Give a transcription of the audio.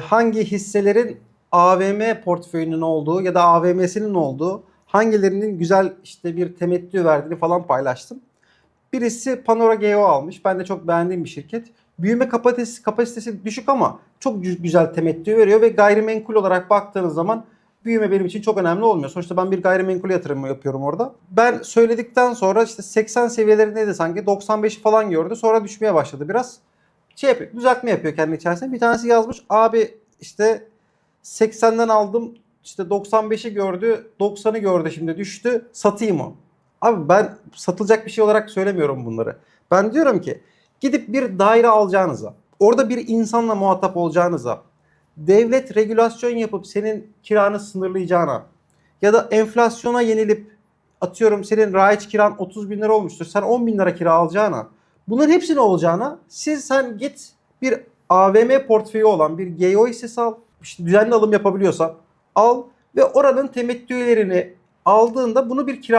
hangi hisselerin AVM portföyünün olduğu ya da AVM'sinin olduğu hangilerinin güzel işte bir temettü verdiğini falan paylaştım. Birisi Panora GEO almış. Ben de çok beğendiğim bir şirket. Büyüme kapasitesi, kapasitesi düşük ama çok gü- güzel temettü veriyor ve gayrimenkul olarak baktığınız zaman büyüme benim için çok önemli olmuyor. Sonuçta ben bir gayrimenkul yatırımı yapıyorum orada. Ben söyledikten sonra işte 80 seviyelerindeydi sanki 95 falan gördü. Sonra düşmeye başladı biraz. Şey yapıyor, düzeltme yapıyor kendi içerisinde. Bir tanesi yazmış abi işte 80'den aldım işte 95'i gördü 90'ı gördü şimdi düştü satayım mı? Abi ben satılacak bir şey olarak söylemiyorum bunları. Ben diyorum ki gidip bir daire alacağınıza, orada bir insanla muhatap olacağınıza, devlet regülasyon yapıp senin kiranı sınırlayacağına ya da enflasyona yenilip atıyorum senin raiç kiran 30 bin lira olmuştur. Sen 10 bin lira kira alacağına bunların hepsinin olacağına siz sen git bir AVM portföyü olan bir GEO hissesi al. İşte düzenli alım yapabiliyorsan al ve oranın temettülerini aldığında bunu bir kira